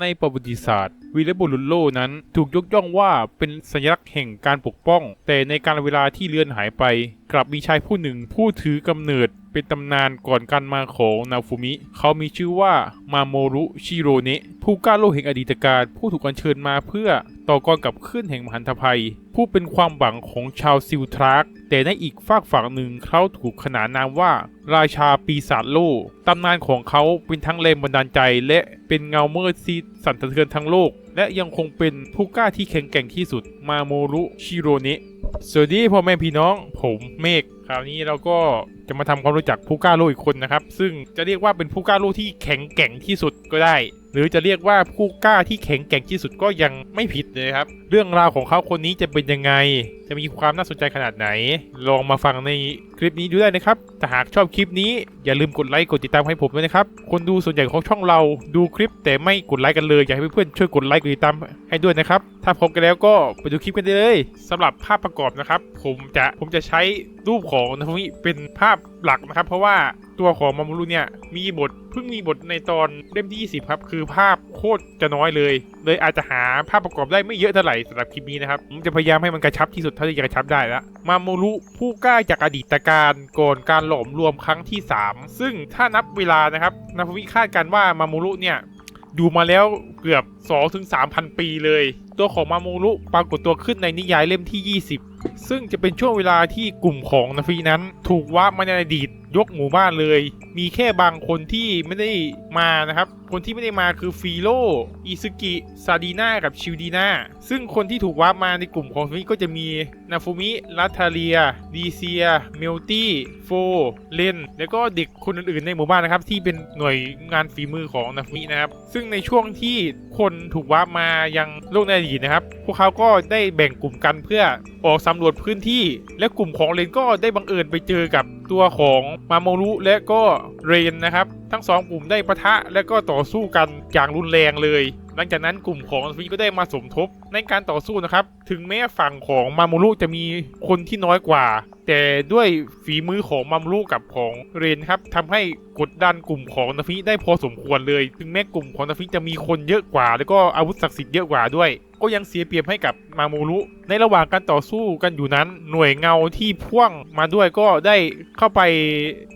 ในประวัติศาสตร์วีรบุรุษโลนั้นถูกยกย่องว่าเป็นสัญลักษณ์แห่งการปกป้อง แต่ในการเวลาที่เลือนหายไป กลับมีชายผู้หนึ่งผู้ถือกำเนิด เป็นตำนานก่อนการมาของนาฟูมิ เขามีชื่อว่ามาโมรุชิโรเนะผู้กล้าโลกแห่งอดีตการผู้ถูกอัญเชิญมาเพื่อต่อกรกับคลื่นแห่งมหันตภัย ผู้เป็นความหวังของชาวซิลทรักแต่ในอีกฝากฝั่งหนึ่งเขาถูกขนานนามว่า ราชาปีศาจโลกตำนานของเขาเป็นทั้งแรงบันดาลใจ และเป็นเงาเมื่อซีสั่นสะเทือนทั้งโลก และยังคงเป็นผู้กล้าที่แข็งแกร่งที่สุดมาโมรุชิโรเนะ สวัสดีพ่อแม่พี่น้องผมเมฆคราวนี้เราก็จะมาทำความรู้จักผู้กล้าโลกอีกคนนะครับ ซึ่งจะเรียกว่าเป็นผู้กล้าโลกที่แข็งแกร่งที่สุดก็ได้ หรือจะเรียกว่าผู้กล้าที่แข็งแกร่งที่สุดก็ยังไม่ผิดเลยครับ เรื่องราวของเขาคนนี้จะเป็นยังไง จะมีความน่าสนใจขนาดไหน ลองมาฟังในคลิปนี้ดูได้นะครับถ้าหากชอบคลิปนี้อย่าลืมกดไลค์กดติดตามให้ผมด้วยนะครับ คนดูส่วนใหญ่ของช่องเราดูคลิป แต่ไม่กดไลค์กันเลย อยากให้เพื่อนๆช่วยกดไลค์กดติดตามให้ด้วยนะครับ ถ้าพร้อมกันแล้วก็ไปดูคลิปกันได้เลยสำหรับภาพประกอบนะครับ ผมจะผมจะใช้ รูปของนาฟมิเป็นภาพหลักนะครับ เพราะว่าตัวของมามูรุเนี่ยมีบทเพิ่งมีบทในตอนเล่มที่ 20 ครับ คือภาพโคตรจะน้อยเลย เลยอาจจะหาภาพประกอบได้ไม่เยอะเท่าไหร่สำหรับคลิปนี้นะครับ ผมจะพยายามให้มันกระชับที่สุดเท่าที่จะกระชับได้ละมามูรุผู้กล้าจากอดีตการก่อนการหลอมรวมครั้งที่ 3 ซึ่งถ้านับเวลานะครับนาฟมิคาดกันว่ามามูรุเนี่ยอยู่มาแล้วเกือบ 2-3ถึง3,000 ปีเลย ตัวของมาโมรุปรากฏตัวขึ้นในนิยายเล่มที่ 20 ซึ่งจะเป็นช่วงเวลาที่กลุ่มของนาฟีนั้น ถูกว่ามาในอดีตยกหมู่บ้านเลย มีแค่บางคนที่ไม่ได้มานะครับ คนที่ไม่ได้มาคือฟีโรอิซึกิ ซาดีนากับชิวดีนาซึ่งคนที่ถูกว่ามาในกลุ่มของนาฟีก็จะมีนาฟูมิลัทาเลีย ดีเซีย เมลตี้ โฟ เลน แล้วก็เด็กคนอื่นๆในหมู่บ้านนะครับ ที่เป็นหน่วยงานฝีมือของนาฟูมินะครับ ซึ่งในช่วงที่คนถูกว่ามายังโลกในอดีตนะครับ พวกเขาก็ได้แบ่งกลุ่มกันเพื่อออกสำรวจพื้นที่ และกลุ่มของเลนก็ได้บังเอิญไปเจอกับตัวของมาโมรุและก็เรนนะครับ ทั้งสองกลุ่มได้ปะทะและก็ต่อสู้กันอย่างรุนแรงเลย หลังจากนั้นกลุ่มของสวีก็ได้มาสมทบในการต่อสู้นะครับ ถึงแม้ฝั่งของมาโมรุจะมีคนที่น้อยกว่า แต่ด้วยฝีมือของมาโมรุกับของเรนครับทำให้กดดันกลุ่มของนาฟิได้พอสมควรเลย ถึงแม้กลุ่มของนาฟิจะมีคนเยอะกว่า แล้วก็อาวุธศักดิ์สิทธิ์เยอะกว่าด้วย ก็ยังเสียเปรียบให้กับมาโมรุ ในระหว่างการต่อสู้กันอยู่นั้น หน่วยเงาที่พ่วงมาด้วยก็ได้เข้าไป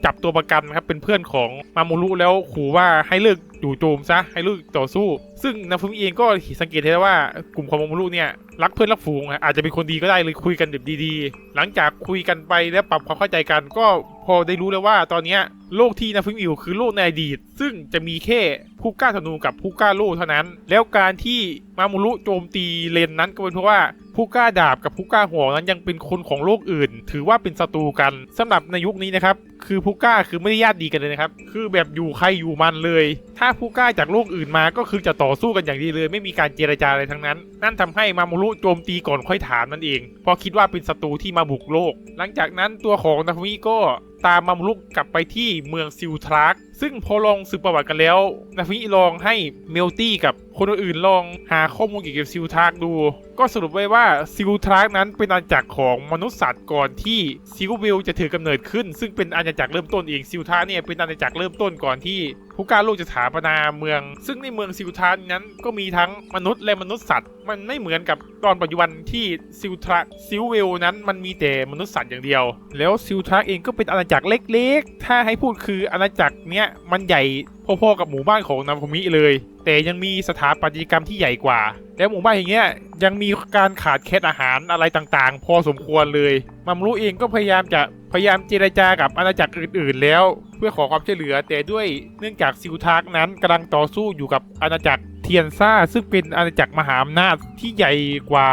จับตัวประกันครับเป็นเพื่อนของมาโมรุแล้วขู่ว่าให้เลิกจู่โจมซะให้ลิกต่อสู้ ซึ่งนาฟุมิเองก็สังเกตเห็นได้ว่ากลุ่มของมาโมรุเนี่ยรักเพื่อนรักฝูงอะอาจจะเป็นคนดีก็ได้เลยคุยกันแบบดีๆ หลังจากคุยกันไปและปรับความเข้าใจกันก็พอได้รู้แล้วว่าตอนนี้โลกที่นาฟุมิอยู่คือโลกในอดีต ซึ่งจะมีแค่ผู้กล้าธนูกับผู้กล้าโล่เท่านั้น แล้วการที่มาโมรุโจมตีเลนนั้นก็เป็นเพราะว่า ผู้กล้าดาบกับผู้กล้าหัวนั้นยังเป็นคนของโลกอื่น ถือว่าเป็นศัตรูกันสำหรับในยุคนี้นะครับ คือผู้กล้าคือไม่ได้ญาติดีกันเลยนะครับ คือแบบอยู่ใครอยู่มันเลย ถ้าผู้กล้าจากโลกอื่นมาก็คือจะต่อสู้กันอย่างดีเลย ไม่มีการเจรจาอะไรทั้งนั้น นั่นทำให้มาโมรุโจมตีก่อนค่อยถามนั่นเองเพราะคิดว่าเป็นศัตรูที่มาบุกโลก หลังจากนั้นตัวของนาฟมิก็ตามมาโมลุกกลับไปที่เมืองซิลทรักซึ่งพอลองสืบประวัติกันแล้วนาฟิลองให้เมลตี้กับคนอื่นลองหาข้อมูลเกี่ยวกับซิลทรักดู ก็สรุปไว้ว่าซิลทรักนั้นเป็นอาณาจักรของมนุษย์สัตว์ก่อนที่ซิลวิลจะถือกำเนิดขึ้น ซึ่งเป็นอาณาจักรเริ่มต้นเองซิลทรักเนี่ยเป็นอาณาจักรเริ่มต้นก่อนที่ ผู้กล้าโลกจะถาปนาเมือง ซึ่งในเมืองซิลทรักนั้นก็มีทั้งมนุษย์และมนุษย์สัตว์ มันไม่เหมือนกับตอนปัจจุบันที่ซิลทรักซิลเวลนั้นมันมีแต่มนุษย์สัตว์อย่างเดียว แล้วซิลทรักเองก็เป็นอาณาจักรเล็กๆ ถ้าให้พูดคืออาณาจักรเนี้ยมันใหญ่พอๆกับหมู่บ้านของนาโฟมิเลย แต่ยังมีสถาปัตยกรรมที่ใหญ่กว่า แล้วหมู่บ้านอย่างเงี้ยยังมีการขาดแคลนอาหารอะไรต่างๆ พอสมควรเลยมัมรู้เองก็พยายามจะ พยายามเจรจากับอาณาจักรอื่น ๆ แล้ว เพื่อขอความช่วยเหลือ แต่ด้วยเนื่องจากซิลทาร์กนั้นกำลังต่อสู้อยู่กับอาณาจักรเทียนซ่า ซึ่งเป็นอาณาจักรมหาอำนาจที่ใหญ่กว่า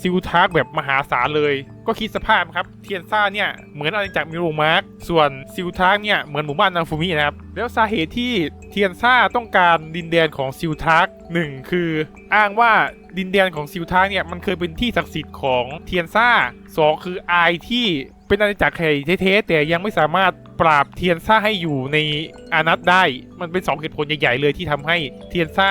ซิลทาร์กแบบมหาศาลเลย ก็คิดสภาพครับเทียนซ่าเนี่ยเหมือนอาณาจักรมิโรมาร์กส่วนซิลทาร์กเนี่ยเหมือนหมู่บ้านนาฟูมินะครับแล้วสาเหตุที่เทียนซ่าต้องการดินแดนของซิลทาร์กหนึ่งคืออ้างว่าดินแดนของซิลทาร์กเนี่ยมันเคยเป็นที่ศักดิ์สิทธิ์ของเทียนซ่าสองคืออายที่ เป็นอาณาจักรไข่เท่ๆแต่ยังไม่สามารถปราบเทียนซ่าให้อยู่ในอานัตได้ มันเป็นสองเหตุผลใหญ่ๆเลยที่ทำให้เทียนซ่า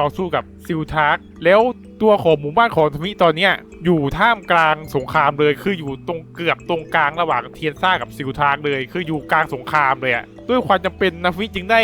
ต่อสู้กับซิลทาร์กแล้วตัวของหมู่บ้านของทมิตอนเนี้ยอยู่ท่ามกลางสงครามเลยคืออยู่ตรงเกือบตรงกลางระหว่างเทียนซ่ากับซิลทาร์กเลย คืออยู่กลางสงครามเลยอะด้วยความจำเป็นนาฟิจึงได้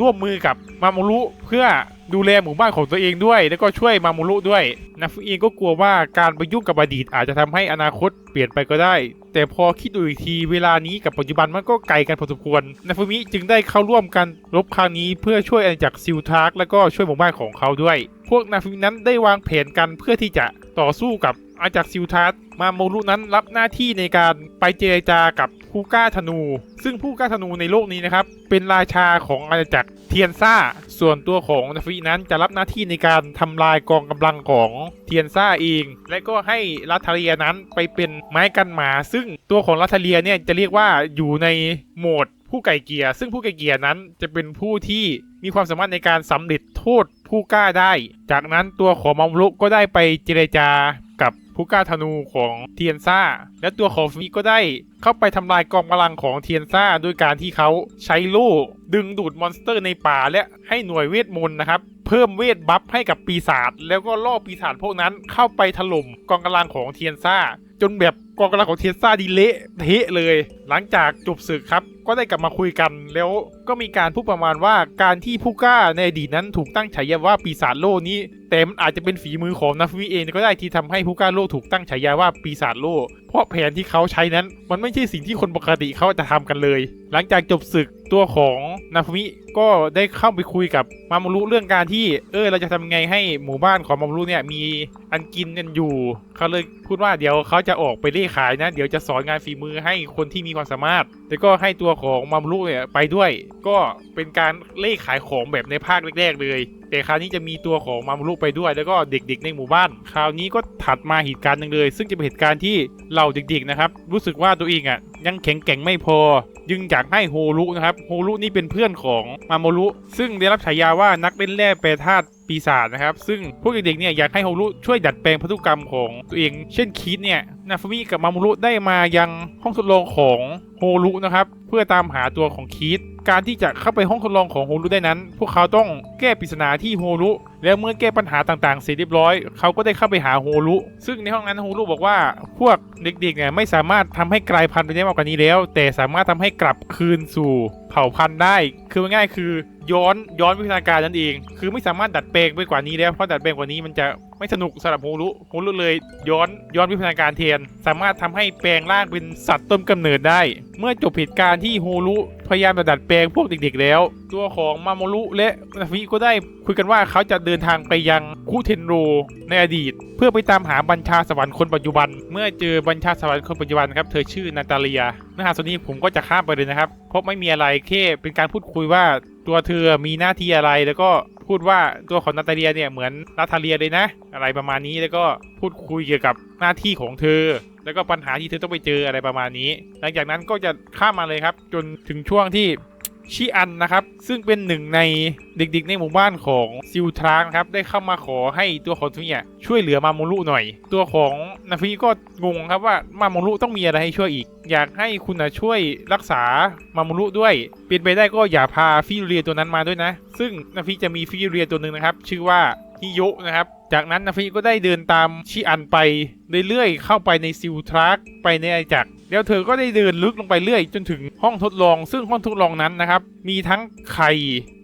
ร่วมมือกับมาโมรุเพื่อ ดูแลหมู่บ้านของตัวเองด้วย แล้วก็ช่วยมามูรุด้วยนาฟูมิเองก็กลัวว่าการไปยุ่งกับอดีตอาจจะทำให้อนาคตเปลี่ยนไปก็ได้ แต่พอคิดดูอีกทีเวลานี้กับปัจจุบันมันก็ไกลกันพอสมควรนาฟูมิจึงได้เข้าร่วมกันรบครั้งนี้เพื่อช่วยอาณาจักรซิลทาร์กแล้วก็ช่วยหมู่บ้านของเขาด้วย พวกนาฟูมินั้นได้วางแผนกันเพื่อที่จะต่อสู้กับอาณาจักรซิลทาร์กมาโมรุนั้นรับหน้าที่ในการไปเจรจากับผู้กล้าธนู ซึ่งผู้กล้าธนูในโลกนี้นะครับ เป็นราชาของอาณาจักรเทียนซ่า ส่วนตัวของนาฟีนั้นจะรับหน้าที่ในการทำลายกองกำลังของเทียนซ่าเอง และก็ให้ลัทเรียนั้นไปเป็นไม้กันหมา ซึ่งตัวของลัทเรียเนี่ยจะเรียกว่าอยู่ในโหมดผู้ไก่เกียร์ซึ่งผู้ไก่เกียร์นั้นจะเป็นผู้ที่มีความสามารถในการสำเร็จโทษผู้กล้าได้ จากนั้นตัวของมัมรุกก็ได้ไปเจรจา กับผู้กล้าธนูของเทียนซ่า และตัวของฟีก็ได้เข้าไปทำลายกองกำลังของเทียนซ่าด้วยการที่เขาใช้โล่ดึงดูดมอนสเตอร์ในป่าและให้หน่วยเวทมนต์นะครับเพิ่มเวทบัฟให้กับปีศาจแล้วก็ล่อปีศาจพวกนั้นเข้าไปถล่มกองกำลังของเทียนซ่า จนแบบ กองกำลังของเทียนซ่าดีเละเทะเลย หลังจากจบศึกครับ ก็ได้กลับมาคุยกัน แล้วก็มีการพูดประมาณว่าการที่ผู้กล้าในอดีตนั้นถูกตั้งฉายาว่าปีศาจโลกนี้แต่มันอาจจะเป็นฝีมือของนาฟวิเองก็ได้ที่ทำให้ผู้กล้าโลกถูกตั้งฉายาว่าปีศาจโลกเพราะแผนที่เขาใช้นั้น มันไม่ใช่สิ่งที่คนปกติเขาจะทำกันเลย หลังจากจบศึกตัวของนาฟมิก็ได้เข้าไปคุยกับมาโมรุเรื่องการที่ เออเราจะทำไงให้หมู่บ้านของมาโมรุเนี่ยมีอันกินกันอยู่ เขาเลยพูดว่าเดี๋ยวเขาจะออกไปเล่ขายนะ เดี๋ยวจะสอนงานฝีมือให้คนที่มีความสามารถ แต่ก็ให้ตัวของมามรุเนี่ยไปด้วย ก็เป็นการเล่ขายของแบบในภาคแรกๆเลย แต่คราวนี้จะมีตัวของมามรุไปด้วย แล้วก็เด็กๆในหมู่บ้าน คราวนี้ก็ถัดมาเหตุการณ์หนึ่งเลย ซึ่งจะเป็นเหตุการณ์ที่เหล่าเด็กๆนะครับ รู้สึกว่าตัวเองอะยังแข็งแกร่งไม่พอ ยึงอยากให้โฮรุนะครับโฮรุนี่เป็นเพื่อนของมามรุซึ่งได้รับฉายาว่านักเล่นแร่แปรธาตุปีศาจนะครับ ซึ่งพวกเด็กๆเนี่ยอยากให้โฮรุช่วยดัดแปลงพันธุกรรมของตัวเอง เช่นคีดเนี่ยนาฟมิกับมามรุได้มายังห้องทดลองของ โฮลุนะครับ เพื่อตามหาตัวของคีตการที่จะเข้าไปห้องทดลองของโฮลุได้นั้น พวกเขาต้องแก้ปริศนาที่โฮลุแล้วเมื่อแก้ปัญหาต่างๆ เสร็จเรียบร้อย เขาก็ได้เข้าไปหาโฮลุซึ่งในห้องนั้นโฮลุบอกว่าพวกเด็กๆเนี่ยไม่สามารถทำให้กลายพันธุ์ไปได้มากกว่านี้แล้ว แต่สามารถทำให้กลับคืนสู่ เผ่าพันธุ์ได้ คือง่ายคือย้อนย้อนวิวัฒนาการนั่นเอง คือไม่สามารถดัดแปลงไปกว่านี้แล้ว เพราะดัดแปลงกว่านี้มันจะไม่สนุกสำหรับโฮรุโฮรุเลยย้อนย้อนวิวัฒนาการแทน สามารถทำให้แปลงร่างเป็นสัตว์ต้นกำเนิดได้ เมื่อจบเหตุการณ์ที่โฮรุพยายามจะดัดแปลงพวกเด็กๆแล้ว ตัวของมาโมรุและนาฟิก็ได้คุยกันว่าเขาจะเดินทางไปยังคุเทนโรในอดีต เพื่อไปตามหาบัญชาสวรรค์คนปัจจุบัน เมื่อเจอบัญชาสวรรค์คนปัจจุบันครับเธอชื่อนาตาเลียเนื้อหาส่วนนี้ผมก็จะข้ามไปเลยนะครับเพราะไม่มีอะไรแค่เป็นการพูดคุยว่าตัวเธอมีหน้าที่อะไรแล้วก็พูดว่าตัวของนาตาเลียเนี่ยเหมือนนาตาเลียเลยนะ อะไรประมาณนี้แล้วก็พูดคุยเกี่ยวกับหน้าที่ของเธอ แล้วก็ปัญหาที่เธอต้องไปเจออะไรประมาณนี้ หลังจากนั้นก็จะข้ามมาเลยครับ จนถึงช่วงที่ ชิอันนะครับ ซึ่งเป็นหนึ่งในเด็กๆ ในหมู่บ้านของซิลทรางครับได้เข้ามาขอให้ตัวของทุเนี่ยช่วยเหลือมาโมรุหน่อย ตัวของนาฟิก็งงครับว่ามาโมรุต้องมีอะไรให้ช่วยอีก อยากให้คุณนะช่วยรักษามาโมรุด้วยเป็นไปได้ก็อย่าพาฟิเรียตัวนั้นมาด้วยนะ ซึ่งนาฟิจะมีฟิเรียตัวหนึ่งนะครับ ชื่อว่าฮิโยะนะครับ จากนั้นนาฟิก็ได้เดินตามชิอันไปเรื่อยๆเข้าไปในซิลทรักไปในอาจักร แล้วเธอก็ได้เดินลึกลงไปเรื่อย จนถึงห้องทดลอง ซึ่งห้องทดลองนั้นนะครับ มีทั้งไข่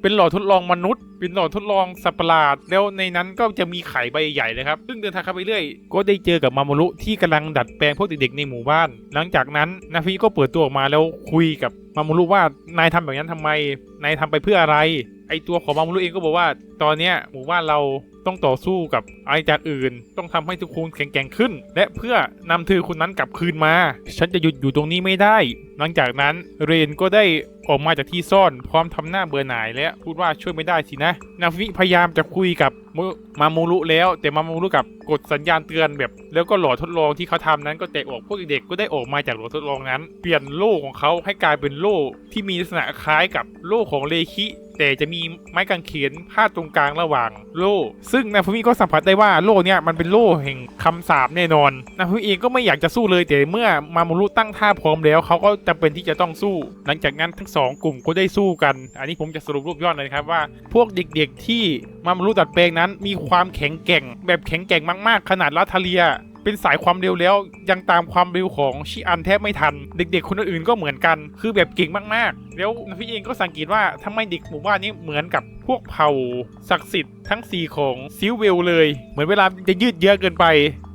เป็นหลอดทดลองมนุษย์เป็นหลอดทดลองสัตว์ประหลาด แล้วในนั้นก็จะมีไข่ใบใหญ่เลยครับ ซึ่งเดินทางเข้าไปเรื่อย ก็ได้เจอกับมาโมรุที่กำลังดัดแปลงพวกเด็กๆในหมู่บ้าน หลังจากนั้นนาฟิก็เปิดตัวออกมาแล้วคุยกับมาโมรุว่านายทำแบบนั้นทำไม นายทำไปเพื่ออะไร ไอตัวของมาโมรุเองก็บอกว่า ตอนเนี้ยหมู่บ้านเราต้องต่อสู้กับอาณาจักรอื่น ต้องทำให้ทุกคนแข็งแกร่งขึ้น และเพื่อนำเธอคนนั้นกลับคืนมา ฉันจะหยุดอยู่ตรงนี้ไม่ได้ หลังจากนั้นเรนก็ได้ออกมาจากที่ซ่อนพร้อมทำหน้าเบื่อหน่ายและพูดว่าช่วยไม่ได้สินะ นาฟิพยายามจะคุยกับมามูรุแล้ว แต่มามูรุกับกดสัญญาณเตือนแบบ แล้วก็หลอดทดลองที่เขาทำนั้นก็แตกออกพวกเด็กๆก็ได้ออกมาจากหลอดทดลองนั้น เปลี่ยนโล่ของเขาให้กลายเป็นโล่ที่มีลักษณะคล้ายกับโล่ของเลคิ แต่จะมีไม้กางเขนพาดตรงกลางระหว่างโล่ ซึ่งนาฟูมิก็สัมผัสได้ว่าโล่เนี่ยมันเป็นโล่แห่งคำสาปแน่นอนนาฟูมิเองก็ไม่อยากจะสู้เลยแต่เมื่อมาโมรุตั้งท่าพร้อมแล้วเขาก็จำเป็นที่จะต้องสู้ หลังจากนั้นทั้งสองกลุ่มก็ได้สู้กัน อันนี้ผมจะสรุปรูปย่อเลยครับว่า พวกเด็กๆที่มาโมรุดัดแปลงนั้น มีความแข็งแกร่ง แบบแข็งแกร่งมากๆ ขนาดลัทเลีย เป็นสายความเร็วแล้ว ยังตามความเร็วของชิอันแทบไม่ทัน เด็ก ๆ คนอื่นก็เหมือนกัน คือแบบเก่งมากๆ แล้วพี่เองก็สังเกตว่าทำไมเด็กหมู่บ้านนี้เหมือนกับพวกเผ่าศักดิ์สิทธิ์ทั้ง4ของซิลเวลเลย เหมือนเวลาจะยืดเยื้อเกินไป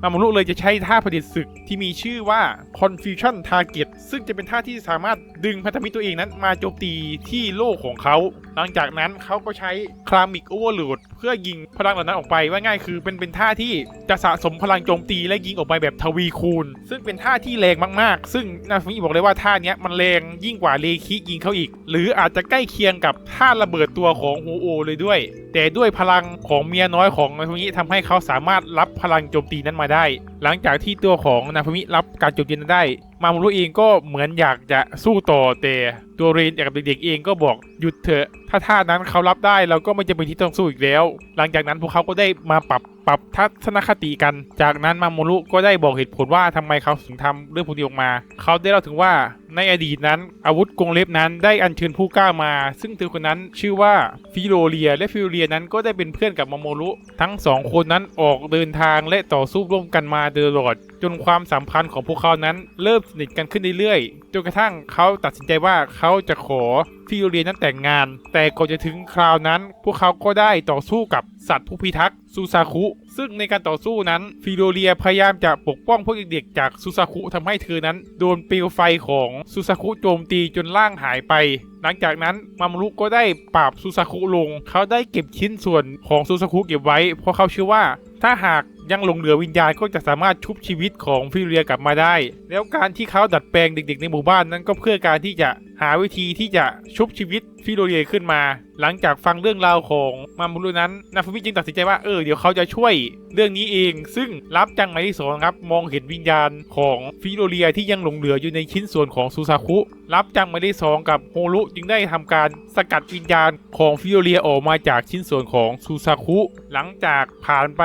มามุรุเลยจะใช้ท่าผลิตศึกที่มีชื่อว่า Confusion Target ซึ่งจะเป็นท่าที่สามารถดึงพันธมิตรตัวเองนั้น มาโจมตีที่โลกของเขา หลังจากนั้นเขาก็ใช้คลามิกโอเวอร์โหลดเพื่อยิงพลังเหล่านั้นออกไปว่าง่ายคือเป็นเป็นท่าที่จะสะสมพลังโจมตีและยิงออกไปแบบทวีคูณ ซึ่งเป็นท่าที่แรงมากๆ ซึ่งนาฟิบอกเลยว่าท่าเนี้ยมันแรงยิ่งกว่าเลคิยิงเขาอีก หรืออาจจะใกล้เคียงกับท่าระเบิดตัวของฮูโอเลยด้วย แต่ด้วยพลังของเมียน้อยของนาฟมิทำให้เขาสามารถรับพลังโจมตีนั้นมาได้ หลังจากที่ตัวของนาฟมิรับการจมตีนั้นได้ มามูรุเองก็เหมือนอยากจะสู้ต่อแต่ตัวเรนกับเด็กๆเองก็บอกหยุดเถอะ ถ้าท่านั้นเขารับได้เราก็ไม่จำเป็นที่ต้องสู้อีกแล้ว หลังจากนั้นพวกเขาก็ได้มาปรับ ปรับทัศนคติกัน จากนั้นมามรุก็ได้บอกเหตุผลว่าทำไมเขาถึงทำเรื่องพวกนี้ออกมา เขาได้เล่าถึงว่าในอดีตนั้น อาวุธกรงเล็บนั้นได้อัญเชิญผู้กล้ามา ซึ่งเธอคนนั้นชื่อว่าฟิโลเลีย และฟิโลเลียนั้นก็ได้เป็นเพื่อนกับมาโมรุทั้งสองคนนั้นออกเดินทางและต่อสู้ร่วมกันมาโดยตลอด จนความสัมพันธ์ของพวกเขานั้นเริ่มสนิทกันขึ้นเรื่อยๆ จนกระทั่งเขาตัดสินใจว่าเขาจะขอฟิโอเลียนั้นแต่งงาน แต่ก่อนจะถึงคราวนั้น พวกเขาก็ได้ต่อสู้กับสัตว์ผู้พิทักษ์ซูซาคุซึ่งในการต่อสู้นั้นฟิโลเลียพยายามจะปกป้องพวกเด็กๆจากซูซาคุทำให้เธอนั้น โดนเปลวไฟของซูซาคุโจมตีจนร่างหายไป หลังจากนั้นมามรุก็ได้ปราบซูซาคุลง เขาได้เก็บชิ้นส่วนของซูซาคุเก็บไว้ เพราะเขาเชื่อว่า ถ้าหากยังหลงเหลือวิญญาณก็จะสามารถชุบชีวิตของฟิโลเลียกลับมาได้ แล้วการที่เขาดัดแปลงเด็ก ๆ ในหมู่บ้านนั้นก็เพื่อการที่จะหาวิธีที่จะชุบชีวิต ฟิโลเลียขึ้นมา หลังจากฟังเรื่องราวของมามุรุนั้นนาฟมิจึงตัดสินใจว่าเออเดี๋ยวเขาจะช่วยเรื่องนี้เอง ซึ่งรับจังหมายที่สองครับมองเห็นวิญญาณของฟิโลเลียที่ยังหลงเหลืออยู่ในชิ้นส่วนของซูซาคุรับจังหมายที่สองกับโฮรุจึงได้ทำการสกัดวิญญาณของฟิโลเลียออกมาจากชิ้นส่วนของซูซาคุหลังจากผ่านไป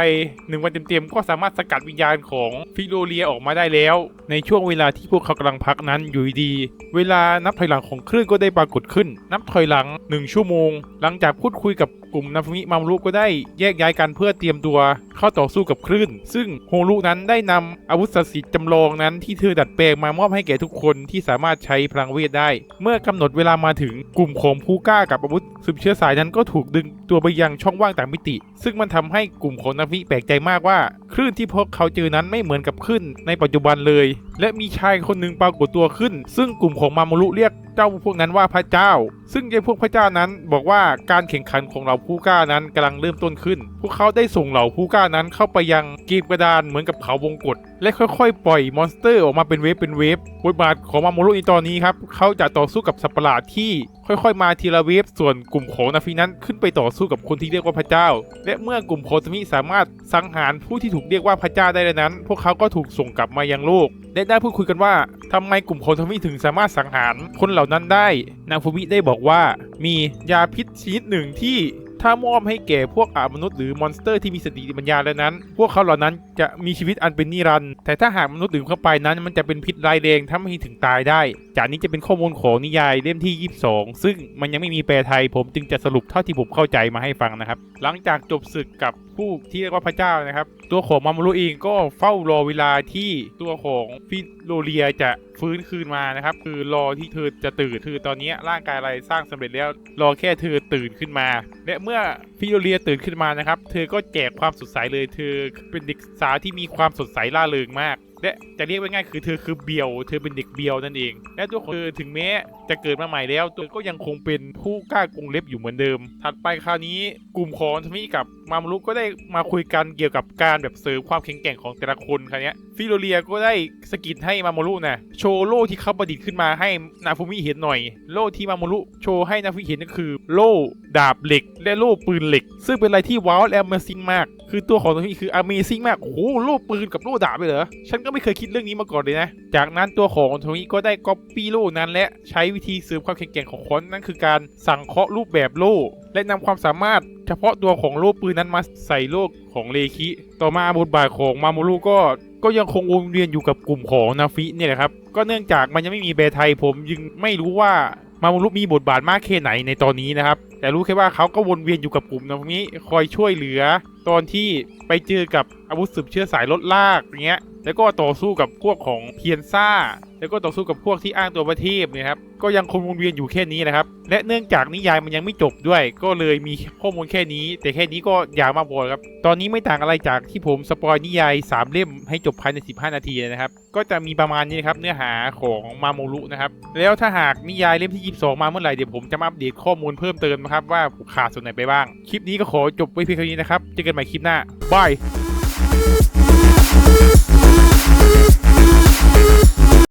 หนึ่งวันเต็มๆก็สามารถสกัดวิญญาณของฟิโลเลียออกมาได้แล้ว ในช่วงเวลาที่พวกเขากำลังพักนั้นอยู่ดี เวลานับถอยหลังของคลื่นก็ได้ปรากฏขึ้น นับถอยหลัง 1 ชั่วโมง หลังจากพูดคุยกับกลุ่มนาฟมิมารุก็ได้แยกย้ายกันเพื่อเตรียมตัวเข้าต่อสู้กับคลื่น ซึ่งโฮรุนั้นได้นำอาวุธศักดิ์สิทธิ์จำลองนั้นที่เธอดัดแปลงมามอบให้แก่ทุกคนที่สามารถใช้พลังเวทได้ เมื่อกำหนดเวลามาถึงกลุ่มของผู้กล้ากับอาวุธสืบเชื้อสายนั้นก็ถูกดึงตัวไปยังช่องว่างต่างมิติ ซึ่งมันทำให้กลุ่มของนาฟิแปลกใจมากว่าคลื่นที่พวกเขาเจอนั้นไม่เหมือนกับคลื่นในปัจจุบันเลย และมีชายคนหนึ่งปรากฏตัวขึ้น ซึ่งกลุ่มของมามารุเรียกเจ้าพวกนั้นว่าพระเจ้า ซึ่งเจ้าพวกพระเจ้านั้นบอกว่าการแข่งขันของเหล่าผู้กล้านั้นกำลังเริ่มต้นขึ้น พวกเขาได้ส่งเหล่าผู้กล้านั้นเข้าไปยังกีบกระดานเหมือนกับเขาวงกฏและค่อยๆ ปล่อยมอนสเตอร์ออกมาเป็นเวฟเป็นเวฟบทบาทของมาโมรุในตอนนี้ครับเขาจะต่อสู้กับสัตว์ประหลาดที่ ค่อยๆ มาทีละเวฟส่วนกลุ่มของนาฟินั้นขึ้นไปต่อสู้กับคนที่เรียกว่าพระเจ้า และเมื่อกลุ่มโคสมิสามารถสังหารผู้ที่ถูกเรียกว่าพระเจ้าได้แล้วนั้น พวกเขาก็ถูกส่งกลับมายังโลกและได้พูดคุยกันว่าทำไมกลุ่มโคสมิถึงสามารถสังหารคนเหล่านั้นได้ นางฟูมิได้บอกว่า มียาพิษชนิดหนึ่งที่ ถ้ามอบให้แก่พวกอามนุษย์หรือมอนสเตอร์ที่มีสติปัญญาแล้วนั้น พวกเขาเหล่านั้นจะมีชีวิตอันเป็นนิรันดร์แต่ถ้าหากมนุษย์ดื่มเข้าไปนั้น มันจะเป็นพิษร้ายแรงทำให้ถึงตายได้ จากนี้จะเป็นข้อมูลของนิยายเล่มที่ 22 ซึ่งมันยังไม่มีแปลไทย ผมจึงจะสรุปเท่าที่ผมเข้าใจมาให้ฟังนะครับ หลังจากจบศึกกับผู้ที่เรียกว่าพระเจ้านะครับ ตัวของมามารุเองก็เฝ้ารอเวลาที่ตัวของฟิโลเลียจะฟื้นคืนมานะครับ คือรอที่เธอจะตื่นคือตอนนี้ร่างกายอะไรสร้างสำเร็จแล้วรอแค่เธอตื่นขึ้นมา และเมื่อฟิโลเลียตื่นขึ้นมานะครับ เธอก็แจกความสดใสเลย เธอเป็นเด็กสาวที่มีความสดใสล่าเริงมาก และจะเรียกว่าง่ายคือเธอคือเบียว เธอเป็นเด็กเบียวนั่นเอง และตัวของเธอถึงแม้จะเกิดมาใหม่แล้ว ตัวก็ยังคงเป็นผู้กล้ากรงเล็บอยู่เหมือนเดิม ถัดไปคราวนี้กลุ่มของทมิกับมามารุก็ได้มาคุยกันเกี่ยวกับการแบบเสริมความแข็งแกร่งของแต่ละคนคราวนี้ฟิโลเลียก็ได้สกิดให้มามารุนะโชว์โล่ที่เขาประดิษฐ์ขึ้นมาให้นาฟูมิเห็นหน่อย โล่ที่มามารุโชว์ให้นาฟูมิเห็นก็คือ โล่ดาบเหล็ก และโล่ปืนเหล็ก ซึ่งเป็นอะไรที่ว้าวและ Amazing มากคือตัวของตัวนี้คือ Amazing มาก โอ้โหโล่ปืนกับโล่ดาบเลยเหรอ ฉันก็ไม่เคยคิดเรื่องนี้มาก่อนเลยนะ จากนั้นตัวของโทนี้ก็ได้ก๊อปปี้โล่นั้น และใช้วิธีเสริมความแข็งแกร่งของคนนั่นคือการสั่งเคาะรูปแบบโล่ และนำความสามารถเฉพาะตัวของโล่ปืนนั้นมาใส่โล่ของเลคิ ต่อมาบทบาทของมาโมรุก็ก็ยังคงวนเวียนอยู่กับกลุ่มของนาฟิเนี่ยแหละครับ ก็เนื่องจากมันยังไม่มีแปลไทยผมยังไม่รู้ว่า มาโมรุมีบทบาทมากแค่ไหนในตอนนี้นะครับ แต่รู้แค่ว่าเขาก็วนเวียนอยู่กับกลุ่มนาฟิคอยช่วยเหลือ ตอนที่ไปเจอกับอาวุธสืบเชื้อสายลดลากอย่างเงี้ยแล้วก็ต่อสู้กับพวกของเพียนซ่า แล้วก็ต่อสู้กับพวกที่อ้างตัวประเทศนะครับก็ยังคงวนเวียนอยู่แค่นี้นะครับ และเนื่องจากนิยายมันยังไม่จบด้วย ก็เลยมีข้อมูลแค่นี้ แต่แค่นี้ก็ยาวมากพอครับ ตอนนี้ไม่ต่างอะไรจากที่ผมสปอยนิยาย 3 เล่มให้จบภายใน 15 นาทีนะครับ ก็จะมีประมาณนี้นครับเนื้อหาของมาโมรุนะครับ แล้วถ้าหากนิยายเล่มที่ 22 มาเมื่อไหร่เดี๋ยวผมจะมาอัปเดตข้อมูลเพิ่มเติมนะครับว่าผมขาดส่วนไหนไปบ้าง คลิปนี้ก็ขอจบไว้เพียงเท่านี้นะครับ เจอกันใหม่คลิปหน้าบาย